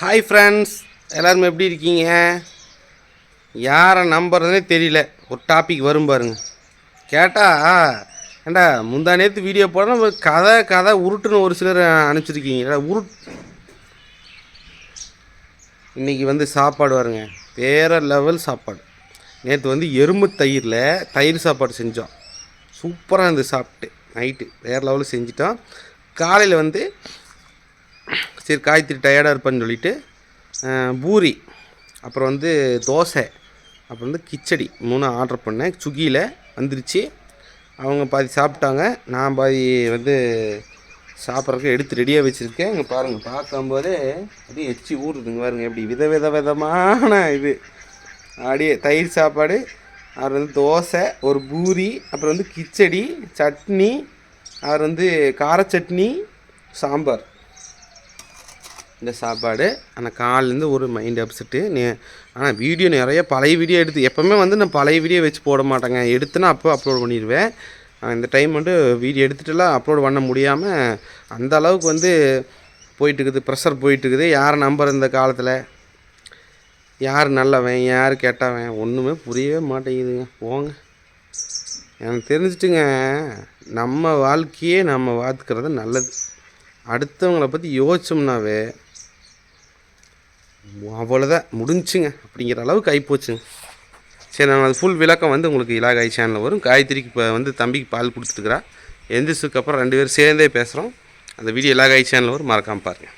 Hi friends எல்லோரும் எப்படி இருக்கீங்க? யாரை நம்புறதுனே தெரியல. ஒரு டாபிக் வரும் பாருங்க. கேட்டால் ஏண்டா முந்தா நேற்று வீடியோ போட கதை கதை உருட்டுன்னு ஒரு சிலர் அனுப்பிச்சிருக்கீங்க. ஏடா, உருட் இன்றைக்கி வந்து சாப்பாடு வருங்க. வேறு லெவல் சாப்பாடு. நேற்று வந்து எறும்பு தயிரில் தயிர் சாப்பாடு செஞ்சோம். சூப்பராக இருந்து சாப்பிட்டு. நைட்டு வேறு லெவலில் செஞ்சிட்டோம். காலையில் வந்து சரி காய்த்திரி டயர்டாக இருப்பேன்னு சொல்லிட்டு பூரி அப்புறம் வந்து தோசை அப்புறம் வந்து கிச்சடி மூணு ஆர்டர் பண்ணேன். சுகியில் வந்துருச்சு. அவங்க பாதி சாப்பிட்டாங்க. நான் பாதி வந்து சாப்பிட்றதுக்கு எடுத்து ரெடியாக வச்சுருக்கேன். இங்கே பாருங்கள் பார்க்கும்போதே அப்படியே எச்சி ஊறுதுங்க பாருங்கள் எப்படி வித வித விதமான இது. அப்படியே தயிர் சாப்பாடு அப்புறம் வந்து தோசை ஒரு பூரி அப்புறம் வந்து கிச்சடி சட்னி அப்புறம் வந்து கார சட்னி சாம்பார். இந்த சாப்பாடு ஆனால் காலிலேருந்து ஒரு மைண்ட் அப்செட்டு நே ஆனால் வீடியோ நிறைய பழைய வீடியோ எடுத்து எப்போவுமே வந்து நான் பழைய வீடியோ வச்சு போட மாட்டேங்க. எடுத்துனா அப்போ அப்லோட் பண்ணிடுவேன். இந்த டைம் வந்து வீடியோ எடுத்துகிட்டுலாம் அப்லோட் பண்ண முடியாமல் அந்த அளவுக்கு வந்து போயிட்டு இருக்குது ப்ரெஷர் போயிட்டு இருக்குது யாரை நம்பர் இந்த காலத்தில்? யார் நல்லவன்? யார் கெட்டவன்? ஒன்றுமே புரியவே மாட்டேங்குதுங்க. போங்க. எனக்கு தெரிஞ்சிட்டுங்க நம்ம வாழ்க்கையே நம்ம பார்த்துக்கிறது நல்லது. அடுத்தவங்களை பற்றி யோசிச்சோம்னாவே அவ்வளோதான் முடிஞ்சுங்க. அப்படிங்கிற அளவுக்கு ஆகிப்போச்சுங்க சரி நான் அது ஃபுல் விளக்கம் வந்து உங்களுக்கு இலாகாய் சேனலில் வரும். காயத்ரிக்கு இப்போ வந்து தம்பிக்கு பால் கொடுத்துருக்குறா எந்திரிச்சதுக்கப்புறம் ரெண்டு பேரும் சேர்ந்தே பேசுகிறோம் அந்த வீடியோ இலாகாய் சேனலில் வரும். மறக்காமல் பாருங்கள்